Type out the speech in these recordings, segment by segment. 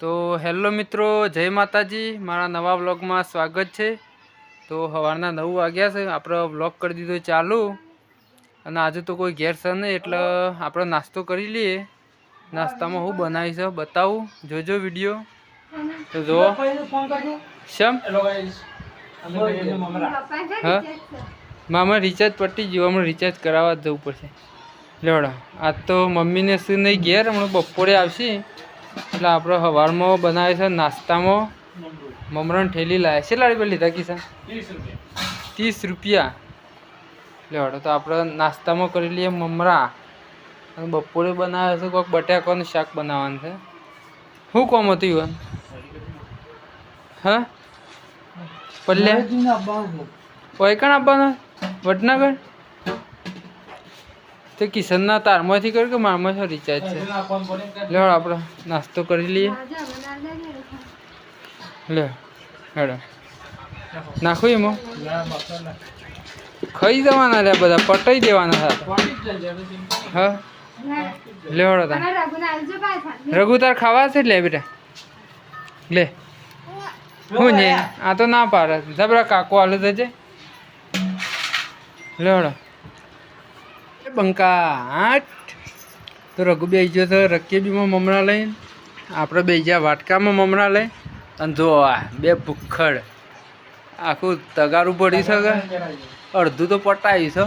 તો હેલો મિત્રો, જય માતાજી. મારા નવા વ્લોગમાં સ્વાગત છે. તો સવારના નવ વાગ્યા છે. આપણે વ્લોગ કરી દીધો ચાલુ. અને આજે તો કોઈ ઘેર છે નહીં, એટલે આપણે નાસ્તો કરી લઈએ. નાસ્તામાં હું બનાવી છે બતાવું. જોજો વીડિયો. તો જુઓ શમ? હા? મામા રિચાર્જ પટી ગયું હમણાં રિચાર્જ કરાવવા જવું પડશે. લેવડો આજ તો મમ્મીને શું નહીં, ઘેર, હમણાં બપોરે આવશે. એટલે આપણે સવારમાં બનાવે છે નાસ્તામાં. મમરણ ઠેલી લાવે છે લાડી પર લીધા કિસાન ત્રીસ રૂપિયા. લેવડો તો આપણે નાસ્તામાં કરી લઈએ મમરા. અને બપોરે બનાવે છે કોઈક બટાકાનું શાક બનાવવાનું છે. શું કોમ હતું ઈવન? હા? પલ્યા કણ આપવાનો? વડનગર? તે કિશનના તારમાંથી કર્યું કે મારમાં શું રિચાર્જ છે? લે આપણે નાસ્તો કરી લઈએ. લે હેડો. નાખું એમાં ખાઈ જવાના લે બધા પટાઈ દેવાના હતા હા? લે હેડો તાર. રઘુ તાર ખાવા છે લે બેટા. લે. હું ને આ તો ના પાડે. જબરા કાકો હાલે જજે લેવડો બંકા આઠ તો રઘુ બે ગયો તો રકેબીમાં મમરા લઈને આપણે બે જ્યાં વાટકામાં મમરા લઈ. અને જો આ બે ભૂખડ આખું તગારું પડી શકે અડધું તો પટાવી છે.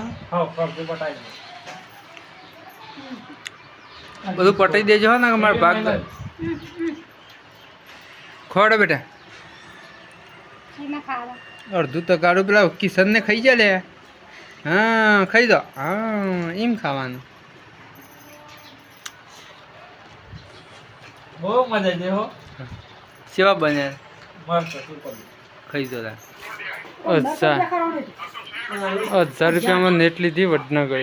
બધું પટાઈ દેજો હો ને મારા ભાગ ખોડ બેટા. અડધું તગારું પેલા કિશનને ખાઈ જાય લે. હા ખાઈ દો. હા એમ ખાવાનું. બહુ મજા છે હો. સેવા બને ખાઈ દો અચ્છા. હજાર રૂપિયામાં નેટ લીધી વડનગર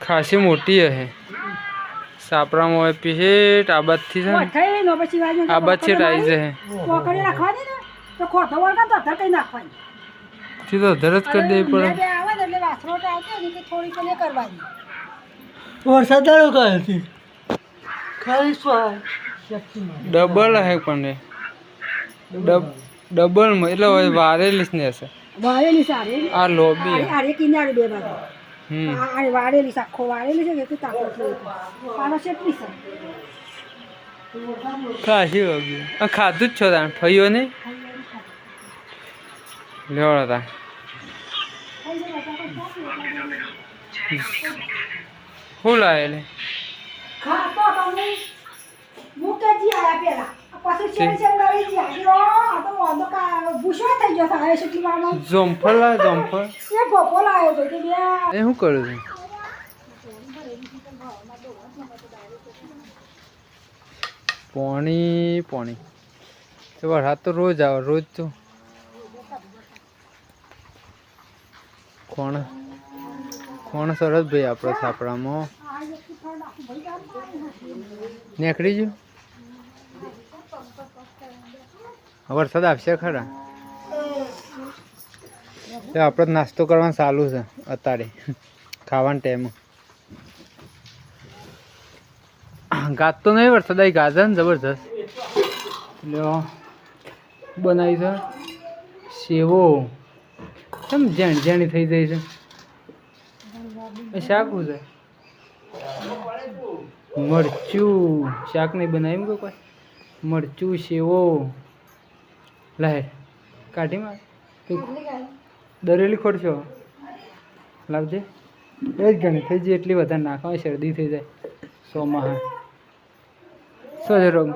ખાસી મોટી હે. સાપરામાં હોય પીહેટ આબાદથી છે ને. આબાદ છે. ટાઈ છે સીધો ધરત કરી દેવી પડે. વરસાદ દાડો કાય હતી ખાલી ડબલ હે પણ ડબલ. એટલે વારેલી ને હશે. વાળેલી સારી આ લોબી હે. આરે કિનારે બે બાજુ. હમ. આ વાળેલી સાખો વાળેલી છે કે તાકો છે પાનો શેટલી છે? આ ખાધું જ છો તાણ? ફઈઓ નહીં? લેવડો તા શું લાવે લે જમફળ લાવે જમફળ એ શું કરું છું પાણી પાણી તો વરસાદ તો રોજ આવે રોજ તો કોણ? કોણ ભાઈ આપણો છાપડામાં નીકળી ગયું વરસાદ આવશે ખરા? આપણે નાસ્તો કરવાનું ચાલુ છે અત્યારે, ખાવાનો ટાઈમ ગાત નહીં વરસાદ આવી ગાજર ને જબરજસ્ત. બનાવી છે. સેવો. કેમ જેણ જાણી થઈ જાય છે? શાકું છે? મરચું. શાક નહીં બનાવ્યું કે કોઈ? મરચું, સેવો. લાય, કાઢી માર. દરેલી ખોડશો લાવજે. એ જ ઘણી થઈ જાય, એટલી વધારે નાખવા શરદી થઈ જાય. સોમાં હા શું છે રોગ?